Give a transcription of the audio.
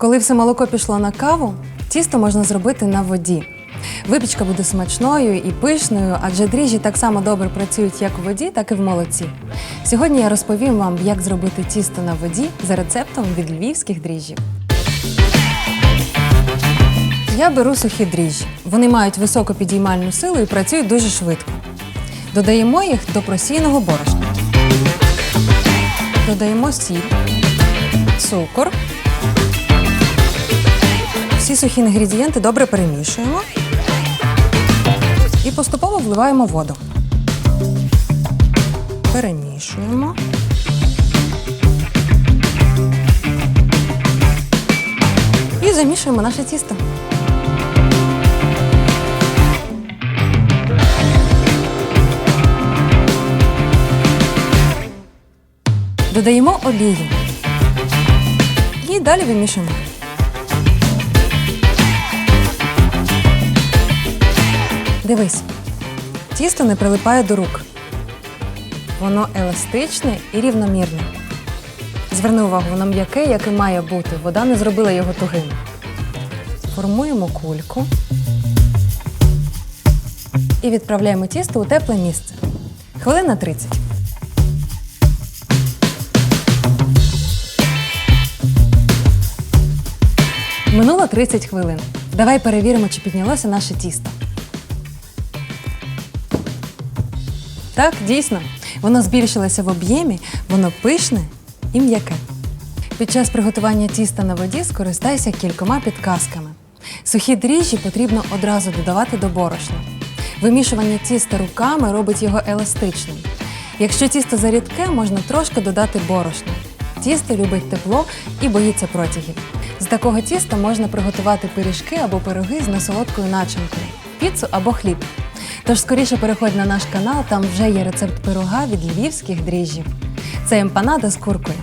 Коли все молоко пішло на каву, тісто можна зробити на воді. Випічка буде смачною і пишною, адже дріжджі так само добре працюють як у воді, так і в молоці. Сьогодні я розповім вам, як зробити тісто на воді за рецептом від львівських дріжджів. Я беру сухі дріжджі. Вони мають високу підіймальну силу і працюють дуже швидко. Додаємо їх до просійного борошна. Додаємо сіль, цукор. Всі сухі інгредієнти добре перемішуємо і поступово вливаємо воду. Перемішуємо. І замішуємо наше тісто. Додаємо олію. І далі вимішуємо. Дивись, тісто не прилипає до рук. Воно еластичне і рівномірне. Зверни увагу, воно м'яке, як і має бути. Вода не зробила його тугим. Формуємо кульку і відправляємо тісто у тепле місце. Хвилин на 30. Минуло 30 хвилин. Давай перевіримо, чи піднялося наше тісто. Так, дійсно, воно збільшилося в об'ємі, воно пишне і м'яке. Під час приготування тіста на воді скористайся кількома підказками. Сухі дріжджі потрібно одразу додавати до борошна. Вимішування тіста руками робить його еластичним. Якщо тісто зарідке, можна трошки додати борошна. Тісто любить тепло і боїться протягів. З такого тіста можна приготувати пиріжки або пироги з несолодкою начинкою, піцу або хліб. Тож скоріше переходь на наш канал, там вже є рецепт пирога від львівських дріжджів. Це емпанада з куркою.